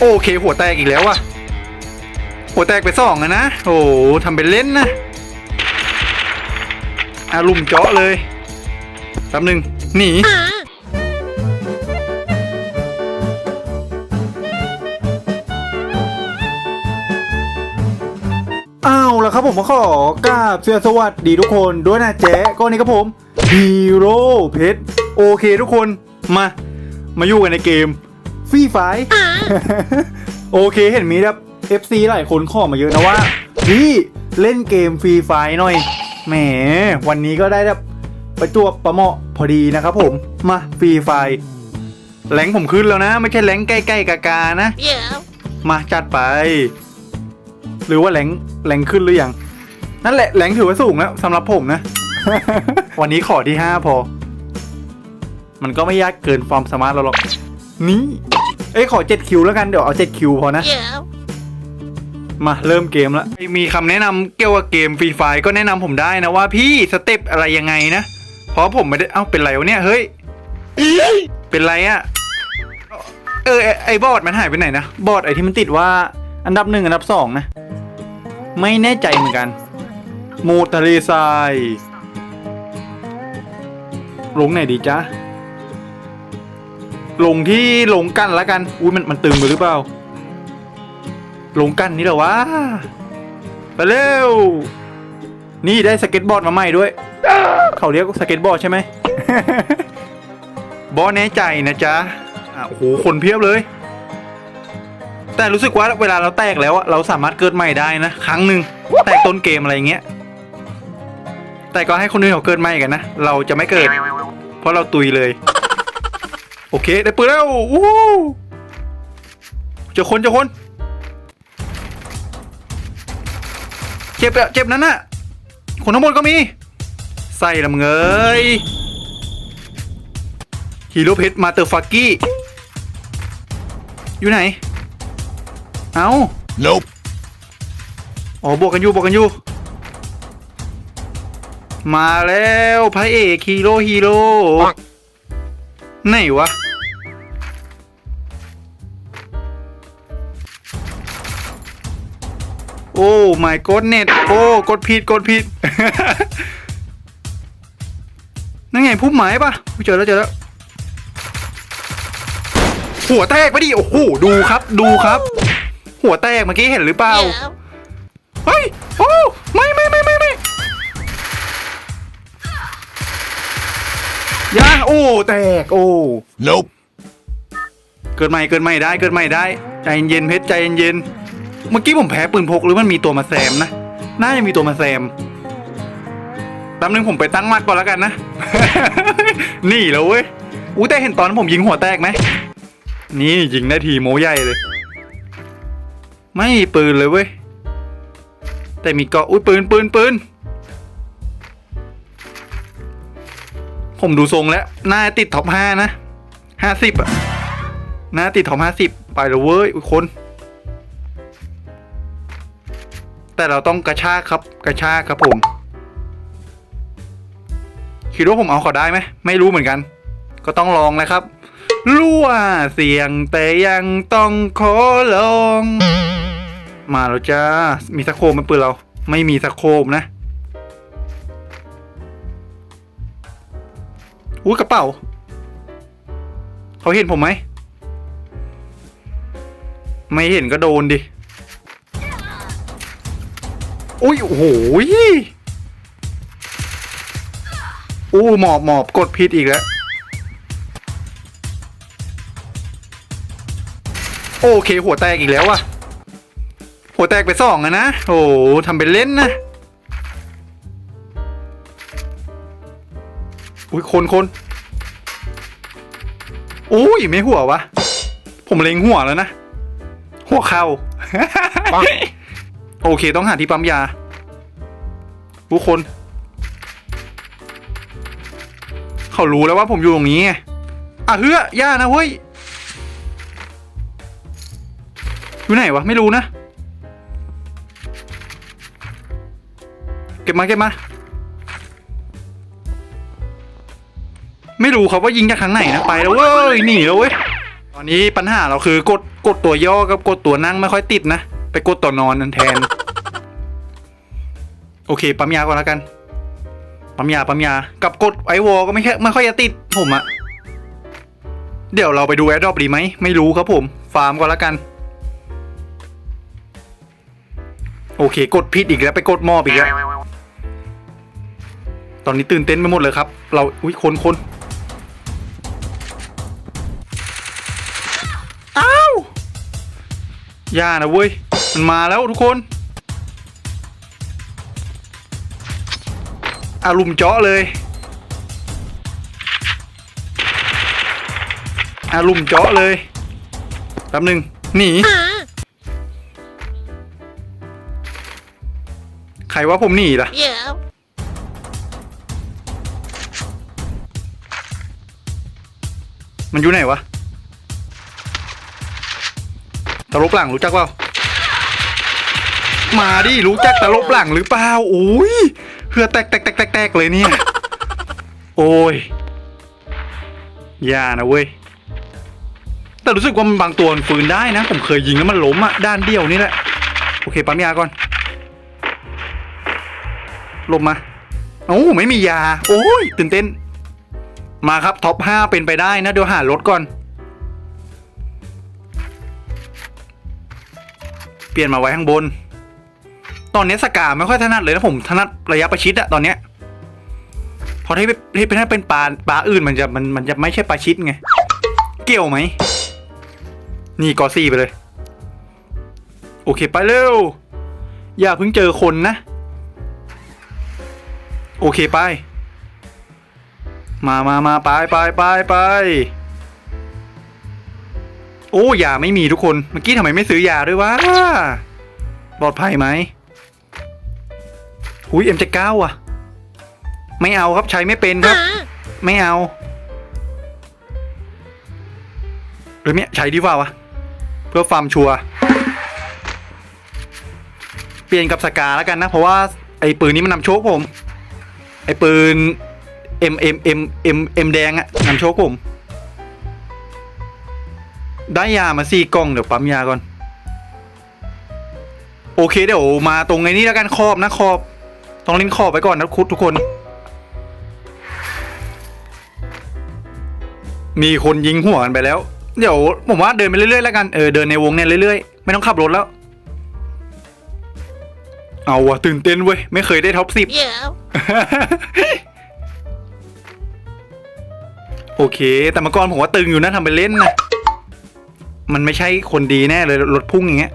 โอเค หัวแตกอีกแล้วว่ะ หัวแตกไปสองอะนะ โอ้ทำเป็นเล่นนะอารุมเจาะเลยแป๊บหนึ่งหนี อ้าวแล้วครับผมก็ขอกราบเสื้อสวัสดีทุกคนด้วยนะแจ๊ก็นี่ครับผมฮีโร่เพชรโอเคทุกคนมา มาอยู่กันในเกม ฟรีไฟโอเคเห็นมีแบบ FC หลายคนขอมาเยอะนะว่าพี่เล่นเกมฟรีไฟหน่อยแหมวันนี้ก็ได้แบบประจวบประเหมาะพอดีนะครับผมมาฟรีไฟแหลงผมขึ้นแล้วนะ ไม่ใช่แหลงใกล้ๆกากานะ Yeah. มาจัดไป หรือว่าแหลงแหลงขึ้นหรือยังนั่นแหละแหลงถือว่าสูงแล้วสำหรับผมนะ วันนี้ขอที่ห้าพอ มันก็ไม่ยากเกินความสามารถเราหรอก นี่ เอ้ยขอเจ็ดคิวแล้วกันเดี๋ยวเอาเจ็ดคิวพอนะ Yeah. มาเริ่มเกมแล้วมีคำแนะนำเกี่ยวกับเกมฟรีไฟก็แนะนำผมได้นะว่าพี่สเต็ปอะไรยังไงนะ เพราะผมไม่ได้เอ้าเป็นไรวะเนี่ยเฮ้ย เป็นไรอะเออไอ้ไอ้บอร์ดมันหายไปไหนนะ บอร์ดไอ้ที่มันติดว่าอันดับหนึ่งอันดับสองนะ ไม่แน่ใจเหมือนกันโมทะเลทรายลงไหนดีจ๊ะ ลงที่ลงกันแล้วกัน อุ้ยมันมันตึงไปหรือเปล่า ลงกันนี่เหรอวะ ไปเร็ว นี่ได้สเก็ตบอร์ดมาใหม่ด้วย เขาเรียกสเก็ตบอร์ดใช่ไหม บอแน่ใจนะจ๊ะอะโอ้โห คนเพียบเลย แต่รู้สึกว่าเวลาเราแตกแล้วอะเราสามารถเกิดใหม่ได้นะ ครั้งหนึ่งแตกต้นเกมอะไรเงี้ย แต่ก็ให้คนอื่นเขาเกิดใหม่กันนะ เราจะไม่เกิด เพราะเราตุยเลย โอเค ได้ปืนแล้ววู้เจอคนเจอคน เจ็บอะเจ็บนั้นน่ะ คนข้างบนก็มี ใส่ละมึงเอ้ยฮีโร่เพชรมาเตอร์ฟักกี้ อยู่ไหน เอา Nope. อ๋อบวกกันอยู่บวกกันอยู่ มาแล้วพระเอกฮีโร่ฮีโร่ไหนวะ โอ้ my god เน็ตโอ้กดผิดกดผิดนั่นไงพุ่มไม้ปะเจอแล้วเจอแล้วหัวแตกไปดิโอ้โหดูครับดูครับ หัวแตกเมื่อกี้เห็นหรือเปล่า Yeah. เฮ้ยโอ้ไม่ไม่ไม่ไม่ไม่ยาโอ้แตกโอ้ Nope. เกิดใหม่เกิดใหม่ได้เกิดใหม่ได้ ใจเย็นๆเพชรใจเย็นๆ เมื่อกี้ผมแพ้ปืนพกหรือมันมีตัวมาแซมนะ น่าจะมีตัวมาแซมแป๊บนึงผมไปตั้งมัดก่อนแล้วกันนะ นี่แล้วเว้ย อู้แต่เห็นตอนผมยิงหัวแตกไหม นี่ยิงได้ทีโมใหญ่เลย ไม่มีปืนเลยเว้ย แต่มีเกาะ อุ้ยปืนปืนปืน ผมดูทรงแล้ว น่าติดท็อปห้านะห้าสิบอะน่าติดท็อปห้าสิบไปแล้วเว้ย อุ้ยคน แต่เราต้องกระชากครับกระชากครับผมคิดว่าผมเอาเขาได้ไหมไม่รู้เหมือนกัน ก็ต้องลองนะครับรู้ว่าเสียงแต่ยังต้องขอลอง มาแล้วจ้ามีสะโคมไหมปืนเรา ไม่มีสะโคมนะอุ้ยกระเป๋า เขาเห็นผมไหม ไม่เห็นก็โดนดิ อุ้ยโอ้โหยอู้หมอบหมอบกดผิดอีกแล้ว โอเค หัวแตกอีกแล้วว่ะหัวแตกไปสองอะนะ โอ้ทำเป็นเล่นนะ อุ้ยคนคนอุ้ยไม่หัววะ ผมเล็งหัวแล้วนะ หัวเข่า โอเคต้องหาที่ปั๊มยาทุกคน เขารู้แล้วว่าผมอยู่ตรงนี้ไงอะเฮ้ยย่านะเว้ยอยู่ไหนวะไม่รู้นะเก็บมาเก็บมา ไม่รู้ครับว่ายิงจากทางไหนนะไปแล้วเว้ยหนีแล้วเว้ยตอนนี้ปัญหาเราคือกดกดตัวย่อกับกดตัวนั่งไม่ค่อยติดนะ ไปกดตัวนอนนั่นแทน โอเค ปั๊มยาก่อนแล้วกัน ปั๊มยาปั๊มยา กับกดไอวอลก็ไม่แค่ไม่ค่อยจะติดผมอะเดี๋ยวเราไปดูแอดดอปดีไหม ไม่รู้ครับผม ฟาร์มก่อนแล้วกัน โอเค กดผิดอีกแล้วไปกดมอบอีกแล้ว ตอนนี้ตื่นเต้นไปหมดเลยครับ เราอุ้ยคนคนอ้าว ยานะเว้ย มันมาแล้วทุกคนอารุมเจาะเลยอารุมเจาะเลยแป๊บหนึ่งหนี ใครว่าผมหนีล่ะ Yeah. มันอยู่ไหนวะตลบหลังรู้จักเปล่า มาดิรู้จักตลบหลังหรือเปล่าโอ้ยเพื่อแตกแตกแตกแตกแตกเลยเนี่ย โอ้ยอย่านะเว้ยแต่รู้สึกว่ามันบางตัวมันฟืนได้นะ ผมเคยยิงแล้วมันล้มอะด้านเดียวนี่แหละ โอเคปั๊มยาก่อนลมมาโอ้ไม่มียา โอ้ยตื่นเต้น มาครับท็อป5เป็นไปได้นะ เดี๋ยวหารถก่อน เปลี่ยนมาไว้ข้างบน ตอนนี้สกาไม่ค่อยถนัดเลยนะผมถนัดระยะประชิดอะตอนเนี้ยพอที่ที่เป็นถ้าเป็นปลาปลาอื่นมันจะมันมันจะไม่ใช่ปลาชิดไง เกี่ยวไหม นี่กอซี่ไปเลย โอเคไปเร็ว อย่าเพิ่งเจอคนนะ โอเคไป มามามาไปไปไปไปโอ้ยาไม่มีทุกคน เมื่อกี้ทำไมไม่ซื้อยาด้วยวะปลอดภัยไหม หุยเอ็มจะเก้าอะ ไม่เอาครับใช้ไม่เป็นครับ ไม่เอา หรือเนี่ยใช้ดีกว่าวะ เพื่อฟาร์มชัวร์เปลี่ยนกับสกาแล้วกันนะ เพราะว่าไอ้ปืนนี้มันนำโชคผม ไอ้ปืน M M M M M แดงอะนำโชคผม ได้ยามาสี่กล่องเดี๋ยวปั๊มยาก่อน โอเคเดี๋ยวมาตรงไอ้นี้แล้วกันขอบนะขอบ ต้องเล่นขอบไปก่อนนะคุดทุกคน มีคนยิงหัวกันไปแล้ว เดี๋ยวผมว่าเดินไปเรื่อยๆแล้วกัน เออเดินในวงเนี่ยเรื่อยๆ ไม่ต้องขับรถแล้ว เอาว่ะตื่นเต้นเว้ย ไม่เคยได้ท็อปสิบ Yeah. โอเค แต่เมื่อก่อนผมว่าตึงอยู่นะทำไปเล่นนะ มันไม่ใช่คนดีแน่เลยรถพุ่งอย่างเงี้ย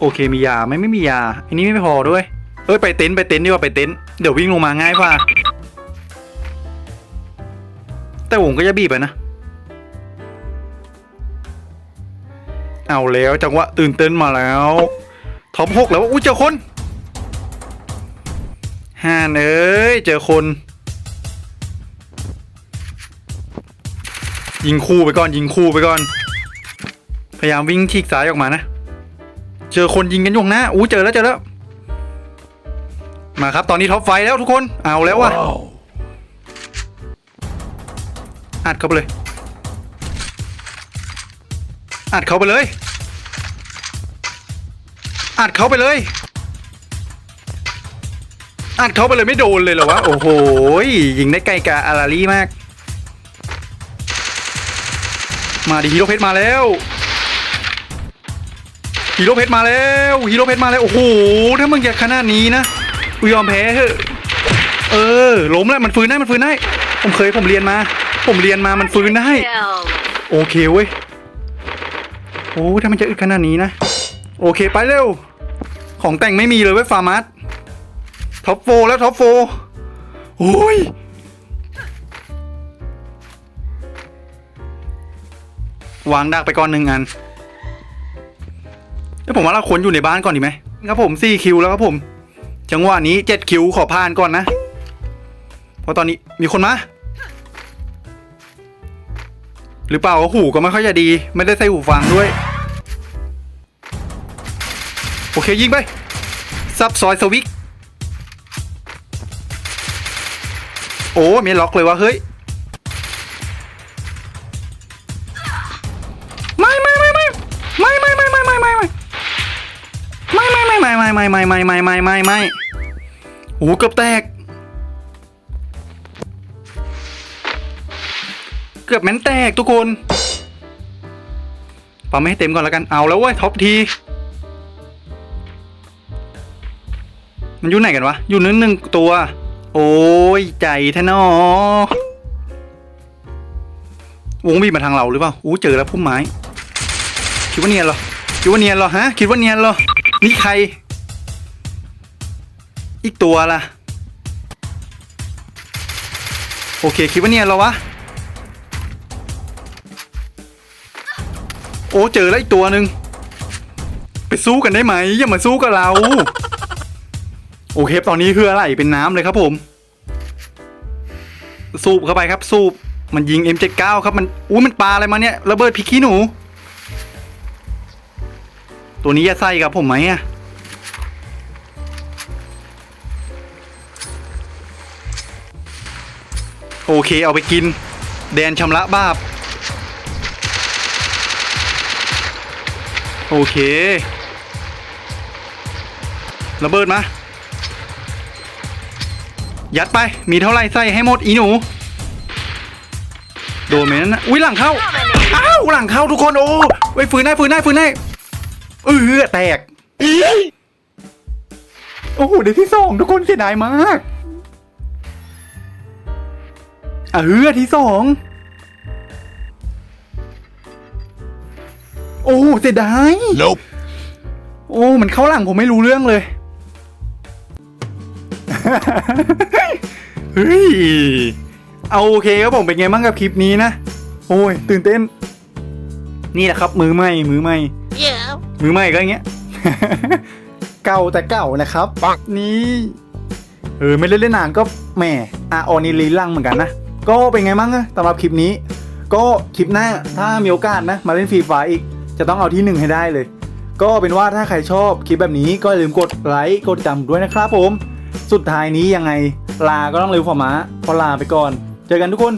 โอเคมียาไม่ไม่มียา อันนี้ไม่พอด้วย เอ้ยไปเต็นท์ไปเต็นท์ดีกว่าไปเต็นท์เดี๋ยววิ่งลงมาง่ายกว่า แต่ผมก็จะบีบไปนะ เอาแล้วจังหวะตื่นเต้นมาแล้วท็อปหกแล้วอุ้ยเจอคนฮ่านเอ้ยเจอคน ยิงคู่ไปก่อนยิงคู่ไปก่อน พยายามวิ่งทีกซ้ายออกมานะ เจอคนยิงกันอยู่ข้างหน้าอู้เจอแล้วเจอแล้ว มาครับตอนนี้ท็อปไฟแล้วทุกคนเอาแล้วว่ะอัดเข้าไปเลย อัดเข้าไปเลย อัดเข้าไปเลยอัดเข้าไปเลยไม่โดนเลยเหรอวะ โอ้โหยิงได้ไกลกาอาราลี่มาก มาดิฮีโร่เพชรมาแล้ว ฮีโร่เพชรมาแล้วฮีโร่เพชรมาแล้วโอ้โหถ้ามึงจะขนาดนี้นะกูยอมแพ้เถอะเออล้มแล้วมันฟื้นได้มันฟื้นได้ผมเคยผมเรียนมา ผมเรียนมามันฟื้นได้โอเคเว้ยโอ้ถ้ามันจะอึดขนาดนี้นะ โอเคไปเร็ว ของแต่งไม่มีเลยเว้ยฟาร์มัสท็อปโฟแล้วท็อปโฟโอ้ยวางดักไปก่อนหนึ่งอัน เดี๋ยวผมว่าเราควรอยู่ในบ้านก่อนดีไหมครับผมสี่คิวแล้วครับผม จังหวะนี้เจ็ดคิวขอผ่านก่อนนะเพราะตอนนี้มีคนมาหรือเปล่าหูก็ไม่ค่อยจะดี ไม่ได้ใส่หูฟังด้วย โอเคยิงไปซับซอยสวิกโอ้ไม่ล็อกเลยวะเฮ้ย ไม่ไม่ไม่ไม่ไม่ไม่ไม่โอ้เกือบแตก เกือบแม้นแตกทุกคนปาไม่ให้เต็มก่อนแล้วกันเอาแล้วเว้ยท็อปที มันอยู่ไหนกันวะ อยู่นึงหนึ่งตัว โอ้ยใจแท้นอวงบีมาทางเราหรือเปล่า อู้เจอแล้วพุ่มไม้ คิดว่าเนียนเหรอ คิดว่าเนียนเหรอฮะ คิดว่าเนียนเหรอ นี่ใคร อีกตัวล่ะ โอเคคิดว่าเนียนเหรอวะ โอ้เจอแล้วอีกตัวหนึ่งไปสู้กันได้ไหมอย่ามาสู้กับเรา โอเคตอนนี้คืออะไรเป็นน้ำเลยครับผม สูบเข้าไปครับสูบมันยิง M79 ครับมันอู้มันปาอะไรมาเนี่ยระเบิดพริกขี้หนู ตัวนี้จะใส่กับผมไหมอะ โอเคเอาไปกิน แดนชำระบาป โอเคระเบิดมา ยัดไป มีเท่าไรใส่ให้หมดอีหนู โดนไหมนั่นนะอุ้ยหลังเข้า อ้าว หลังเข้าทุกคน โอ้ไว้ยฝืนได้ฝืนได้ฝืนได้เออแตก โอ้โหเดี๋ยวที่สองทุกคนเสียดายมาก เออที่สองโอ้เสียดาย Nope. โอ้มันเข้าหลังผมไม่รู้เรื่องเลย เฮ้ย เอาโอเคครับผมเป็นไงบ้างกับคลิปนี้นะ โอ้ย ตื่นเต้น นี่แหละครับมือใหม่มือใหม่ Yeah. มือใหม่ก็อย่างเงี้ย เก่าแต่เก่านะครับปังนี่ เออไม่เล่นเล่นนานก็แหมอะออนี่ลีลังเหมือนกันนะ ก็เป็นไงมั้งอะสำหรับคลิปนี้ ก็คลิปหน้าถ้ามีโอกาสนะ มาเล่นฟรีไฟอีก จะต้องเอาที่หนึ่งให้ได้เลย ก็เป็นว่าถ้าใครชอบคลิปแบบนี้ก็อย่าลืมกดไลค์กดติดตามด้วยนะครับผม สุดท้ายนี้ยังไงลาก็ต้องเร็วฝ่าม้าเพอลาไปก่อน เจอกันทุกคน